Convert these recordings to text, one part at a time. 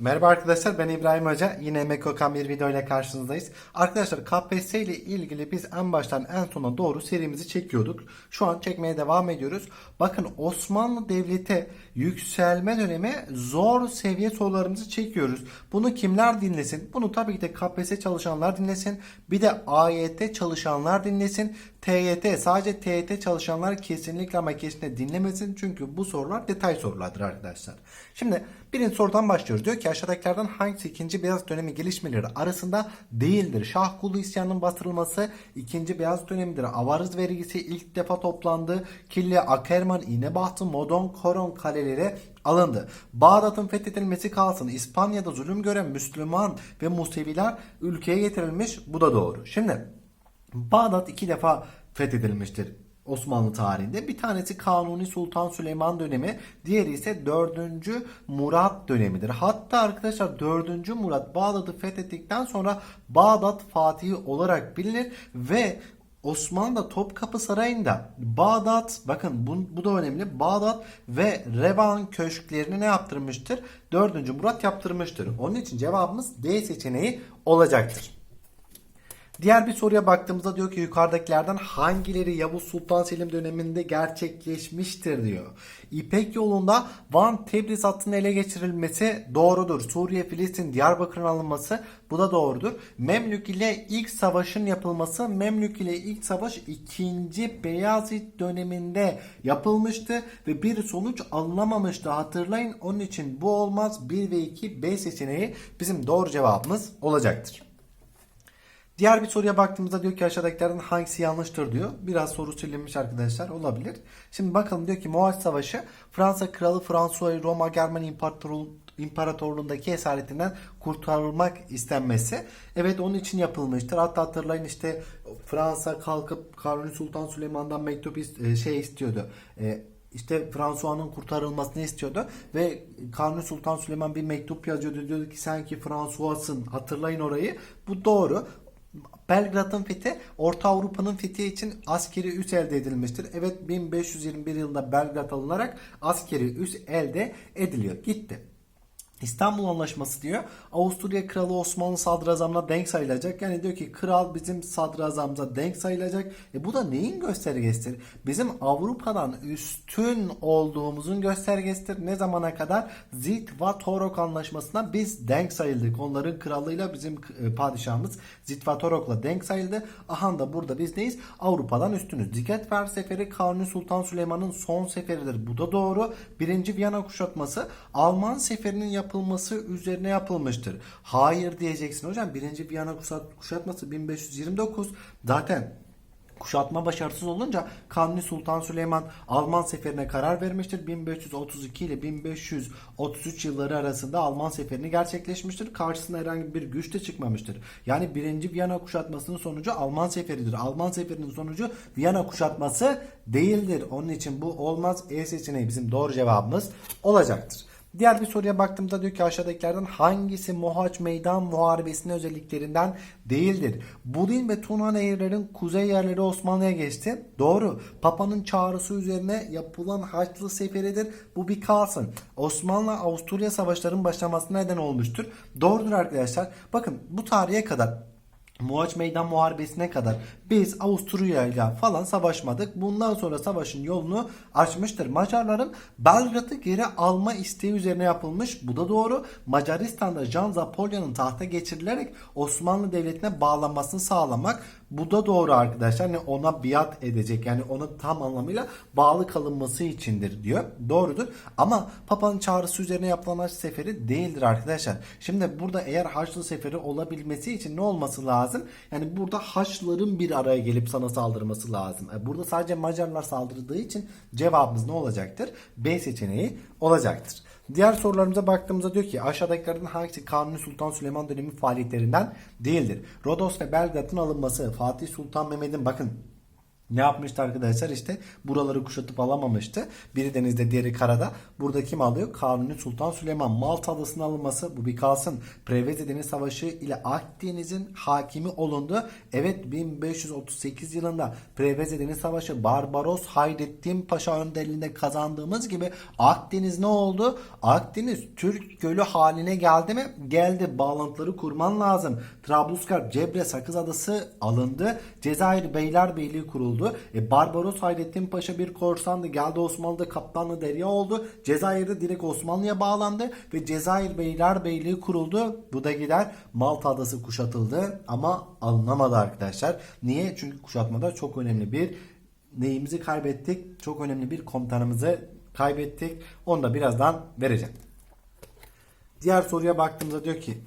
Merhaba arkadaşlar ben İbrahim Hoca. Yine Emek Okan bir video ile karşınızdayız. Arkadaşlar KPSS ile ilgili biz en baştan en sona doğru serimizi çekiyorduk. Şu an çekmeye devam ediyoruz. Bakın Osmanlı Devleti yükselme dönemi zor seviye sorularımızı çekiyoruz. Bunu kimler dinlesin? Bunu tabii ki de KPSS çalışanlar dinlesin. Bir de AYT çalışanlar dinlesin. TYT sadece TYT çalışanlar kesinlikle ama kesinlikle dinlemesin. Çünkü bu sorular detay sorulardır arkadaşlar. Şimdi birinci sorudan başlıyoruz. Diyor ki aşağıdakilerden hangisi 2. Beyaz dönemi gelişmeleri arasında değildir? Şahkulu isyanının bastırılması 2. Beyaz dönemidir. Avarız vergisi ilk defa toplandı. Killi, Akerman, İnebahtı, Modon, Koron kaleleri alındı. Bağdat'ın fethedilmesi kalsın. İspanya'da zulüm gören Müslüman ve Museviler ülkeye getirilmiş. Bu da doğru. Şimdi Bağdat iki defa fethedilmiştir Osmanlı tarihinde. Bir tanesi Kanuni Sultan Süleyman dönemi, diğeri ise 4. Murat dönemidir. Hatta arkadaşlar 4. Murat Bağdat'ı fethettikten sonra Bağdat Fatihi olarak bilinir ve Osmanlı Topkapı Sarayı'nda Bağdat bakın bu, bu da önemli. Bağdat ve Revan köşklerini ne yaptırmıştır? 4. Murat yaptırmıştır. Onun için cevabımız D seçeneği olacaktır. Diğer bir soruya baktığımızda diyor ki yukarıdakilerden hangileri Yavuz Sultan Selim döneminde gerçekleşmiştir diyor. İpek yolunda Van Tebriz hattının ele geçirilmesi doğrudur. Suriye, Filistin, Diyarbakır'ın alınması bu da doğrudur. Memlük ile ilk savaşın yapılması Memlük ile ilk savaş 2. Beyazıt döneminde yapılmıştı ve bir sonuç alınamamıştı. Hatırlayın onun için bu olmaz. 1 ve 2 B seçeneği bizim doğru cevabımız olacaktır. Diğer bir soruya baktığımızda diyor ki aşağıdakilerden hangisi yanlıştır diyor. Biraz soru silinmiş arkadaşlar olabilir. Şimdi bakalım diyor ki Moğol Savaşı Fransa Kralı François Roma Germen İmparatorluğu İmparatorluğundaki esaretinden kurtarılmak istenmesi. Evet onun için yapılmıştır. Hatta hatırlayın işte Fransa kalkıp Kanuni Sultan Süleyman'dan mektup e, şey istiyordu. E, işte kurtarılmasını istiyordu ve Kanuni Sultan Süleyman bir mektup yazıyordu. Diyordu ki sen ki François'sın. Hatırlayın orayı. Bu doğru. Belgrad'ın fethi Orta Avrupa'nın fethi için askeri üs elde edilmiştir. Evet 1521 yılında Belgrad alınarak askeri üs elde ediliyor. Gitti. İstanbul Anlaşması diyor. Avusturya Kralı Osmanlı sadrazamına denk sayılacak. Yani diyor ki kral bizim sadrazamımıza denk sayılacak. E bu da neyin göstergesidir? Bizim Avrupa'dan üstün olduğumuzun göstergesidir. Ne zamana kadar? Zitvatorok Anlaşmasına biz denk sayıldık. Onların kralıyla bizim e, padişahımız Zitvatorok'la denk sayıldı. Aha da burada biz neyiz? Avrupa'dan üstünüz. Diketfer Seferi Kanuni Sultan Süleyman'ın son seferidir. Bu da doğru. Birinci Viyana kuşatması Alman seferinin yapılması üzerine yapılmıştır. Hayır diyeceksin hocam. Birinci Viyana kuşat- kuşatması 1529. Zaten Kuşatma başarısız olunca Kanuni Sultan Süleyman Alman seferine karar vermiştir. 1532 ile 1533 yılları arasında Alman seferini gerçekleşmiştir. Karşısına herhangi bir güç de çıkmamıştır. Yani 1. Viyana kuşatmasının sonucu Alman seferidir. Alman seferinin sonucu Viyana kuşatması değildir. Onun için bu olmaz. E seçeneği bizim doğru cevabımız olacaktır. Diğer bir soruya baktığımda diyor ki aşağıdakilerden hangisi Mohaç Meydan Muharebesi'nin özelliklerinden değildir? Budin ve Tuna nehirlerin kuzey yerleri Osmanlı'ya geçti. Doğru. Papa'nın çağrısı üzerine yapılan Haçlı Seferidir. Bu bir kalsın. Osmanlı Avusturya savaşlarının başlamasına neden olmuştur. Doğrudur arkadaşlar. Bakın bu tarihe kadar Muhaç Meydan Muharebesi'ne kadar biz Avusturya ile falan savaşmadık. Bundan sonra savaşın yolunu açmıştır. Macarların Belgrad'ı geri alma isteği üzerine yapılmış. Bu da doğru. Macaristan'da Jan Zapolya'nın tahta geçirilerek Osmanlı Devleti'ne bağlanmasını sağlamak. Bu da doğru arkadaşlar. Yani ona biat edecek. Yani ona tam anlamıyla bağlı kalınması içindir diyor. Doğrudur. Ama Papa'nın çağrısı üzerine yapılan Haç Seferi değildir arkadaşlar. Şimdi burada eğer Haçlı Seferi olabilmesi için ne olması lazım? Yani burada Haçlıların bir araya gelip sana saldırması lazım. E, Burada sadece Macarlar saldırdığı için cevabımız ne olacaktır? B seçeneği olacaktır. Diğer sorularımıza baktığımızda diyor ki aşağıdakilerden hangisi Kanuni Sultan Süleyman dönemi faaliyetlerinden değildir? Rodos ve Belgrad'ın alınması, Fatih Sultan Mehmet'in bakın Ne yapmıştı arkadaşlar işte buraları kuşatıp alamamıştı. Biri denizde diğeri karada. Burada kim alıyor? Kanuni Sultan Süleyman. Malta adasının alınması bu bir kalsın. Preveze Deniz Savaşı ile Akdeniz'in hakimi olundu. Evet 1538 yılında Preveze Deniz Savaşı Barbaros Hayrettin Paşa önderliğinde kazandığımız gibi Akdeniz ne oldu? Akdeniz Türk gölü haline geldi mi? Geldi. Bağlantıları kurman lazım. Trablusgarp, Cebre, Sakız Adası alındı. Cezayir Beylerbeyliği kuruldu. E, Barbaros Hayrettin Paşa bir korsandı. Geldi Osmanlı'da kaptanlı derya oldu. Cezayir'de direkt Osmanlı'ya bağlandı ve Cezayir Beylerbeyliği kuruldu. Bu da gider Malta Adası kuşatıldı ama alınamadı arkadaşlar. Niye? Çünkü kuşatmada çok önemli bir neyimizi kaybettik? Çok önemli bir komutanımızı kaybettik. Onu da birazdan vereceğim. Diğer soruya baktığımızda diyor ki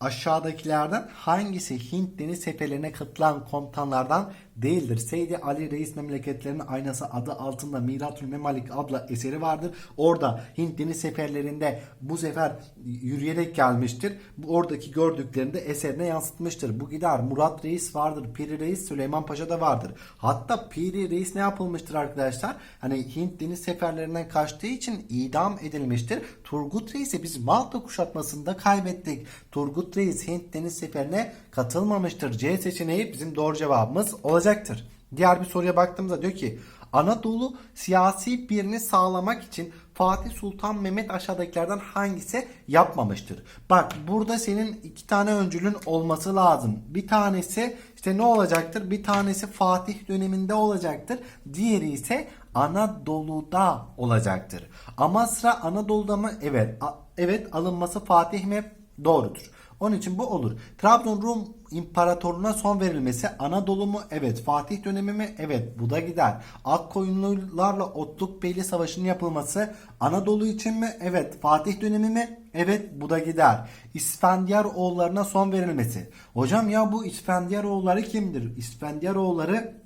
aşağıdakilerden hangisi Hint deniz seferlerine katılan komutanlardan değildir? Seydi Ali Reis Memleketlerinin Aynası adı altında Miratül Memalik adlı eseri vardır. Orada Hint deniz seferlerinde bu sefer yürüyerek gelmiştir. Oradaki gördüklerini de eserine yansıtmıştır. Bu gider Murat Reis vardır. Piri Reis Süleyman Paşa da vardır. Hatta Piri Reis ne yapılmıştır arkadaşlar? Hani Hint deniz seferlerinden kaçtığı için idam edilmiştir. Turgut Reis'i biz Malta kuşatmasında kaybettik. Turgut Reis Hint deniz seferine katılmamıştır. C seçeneği bizim doğru cevabımız olacaktır. Diğer bir soruya baktığımızda diyor ki Anadolu siyasi birini sağlamak için Fatih Sultan Mehmet aşağıdakilerden hangisi yapmamıştır? Bak burada senin iki tane öncülün olması lazım. Bir tanesi işte ne olacaktır? Bir tanesi Fatih döneminde olacaktır. Diğeri ise Anadolu'da olacaktır. Amasra Anadolu'da mı? Evet. Evet alınması Fatih mi? Doğrudur. Onun için bu olur. Trabzon Rum İmparatorluğuna son verilmesi Anadolu mu? Evet. Fatih dönemi mi? Evet. Bu da gider. Akkoyunlularla Otluk Beyli Savaşı'nın yapılması Anadolu için mi? Evet. Fatih dönemi mi? Evet. Bu da gider. İsfendiyar oğullarına son verilmesi. Hocam ya bu İsfendiyar oğulları kimdir? İsfendiyar oğulları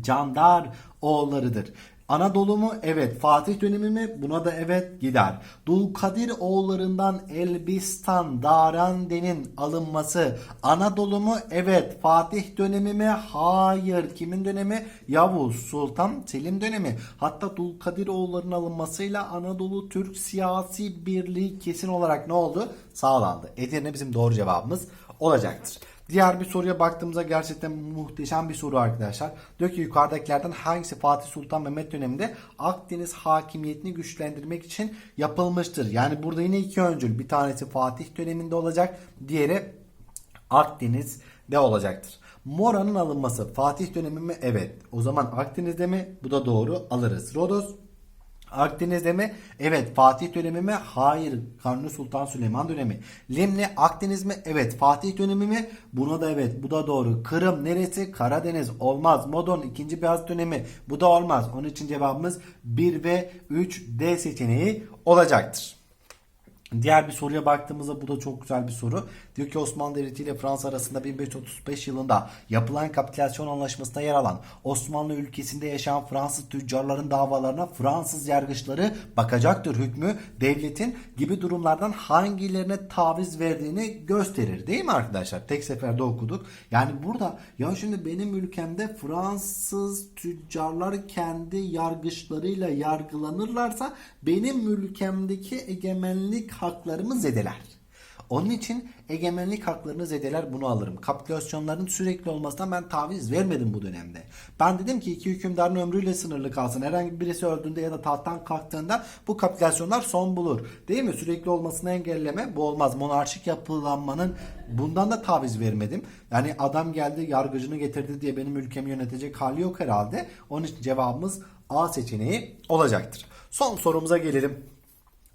Candar oğullarıdır. Anadolu mu? Evet. Fatih dönemi mi? Buna da evet gider. Dulkadir oğullarından Elbistan, Darande'nin alınması Anadolu mu? Evet. Fatih dönemi mi? Hayır. Kimin dönemi? Yavuz Sultan Selim dönemi. Hatta Dulkadir oğullarının alınmasıyla Anadolu Türk siyasi birliği kesin olarak ne oldu? Sağlandı. Edirne bizim doğru cevabımız olacaktır. Diğer bir soruya baktığımızda gerçekten muhteşem bir soru arkadaşlar. Diyor ki yukarıdakilerden hangisi Fatih Sultan Mehmet döneminde Akdeniz hakimiyetini güçlendirmek için yapılmıştır? Yani burada yine iki öncül. Bir tanesi Fatih döneminde olacak. Diğeri Akdeniz'de olacaktır. Mora'nın alınması Fatih dönemi mi? Evet. O zaman Akdeniz'de mi? Bu da doğru. Alırız. Rodos Akdeniz'de mi? Evet. Fatih dönemi mi? Hayır. Kanuni Sultan Süleyman dönemi. Limni Akdeniz mi? Evet. Fatih dönemi mi? Buna da evet. Bu da doğru. Kırım neresi? Karadeniz. Olmaz. Modon 2. Beyaz dönemi. Bu da olmaz. Onun için cevabımız 1 ve 3 D seçeneği olacaktır. Diğer bir soruya baktığımızda bu da çok güzel bir soru. Diyor ki Osmanlı Devleti ile Fransa arasında 1535 yılında yapılan kapitülasyon anlaşmasında yer alan Osmanlı ülkesinde yaşayan Fransız tüccarların davalarına Fransız yargıçları bakacaktır hükmü devletin gibi durumlardan hangilerine taviz verdiğini gösterir değil mi arkadaşlar? Tek seferde okuduk. Yani burada ya şimdi benim ülkemde Fransız tüccarlar kendi yargıçlarıyla yargılanırlarsa benim ülkemdeki egemenlik haklarımı zedeler. Onun için egemenlik haklarını zedeler bunu alırım. Kapitülasyonların sürekli olmasından ben taviz vermedim bu dönemde. Ben dedim ki iki hükümdarın ömrüyle sınırlı kalsın. Herhangi birisi öldüğünde ya da tahttan kalktığında bu kapitülasyonlar son bulur. Değil mi? Sürekli olmasını engelleme bu olmaz. Monarşik yapılanmanın bundan da taviz vermedim. Yani adam geldi yargıcını getirdi diye benim ülkemi yönetecek hali yok herhalde. Onun için cevabımız A seçeneği olacaktır. Son sorumuza gelelim.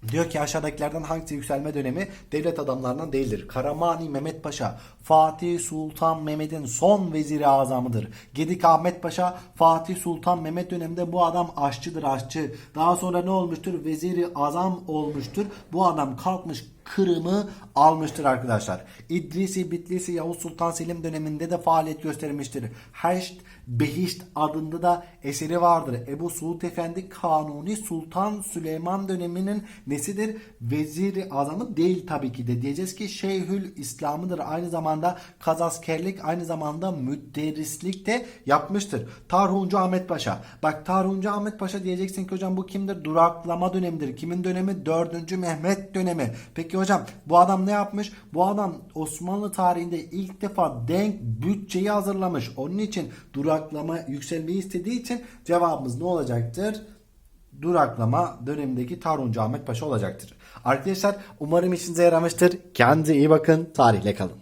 Diyor ki aşağıdakilerden hangisi yükselme dönemi devlet adamlarından değildir? Karamani Mehmet Paşa Fatih Sultan Mehmet'in son veziri azamıdır. Gedik Ahmet Paşa Fatih Sultan Mehmet döneminde bu adam aşçıdır aşçı. Daha sonra ne olmuştur? Veziri azam olmuştur. Bu adam kalkmış Kırım'ı almıştır arkadaşlar. İdrisi, Bitlisi, Yavuz Sultan Selim döneminde de faaliyet göstermiştir. Heşt, Behişt adında da eseri vardır. Ebu Suud Efendi Kanuni Sultan Süleyman döneminin nesidir? Veziri azamı değil tabii ki de. Diyeceğiz ki Şeyhül İslam'ıdır. Aynı zamanda kazaskerlik, aynı zamanda müderrislik de yapmıştır. Tarhuncu Ahmet Paşa. Bak Tarhuncu Ahmet Paşa diyeceksin ki hocam bu kimdir? Duraklama dönemidir. Kimin dönemi? 4. Mehmet dönemi. Peki hocam bu adam ne yapmış? Bu adam Osmanlı tarihinde ilk defa denk bütçeyi hazırlamış. Onun için duraklama yükselmeyi istediği için cevabımız ne olacaktır? Duraklama dönemindeki Tarhuncu Ahmet Paşa olacaktır. Arkadaşlar umarım işinize yaramıştır. Kendinize iyi bakın. Tarihle kalın.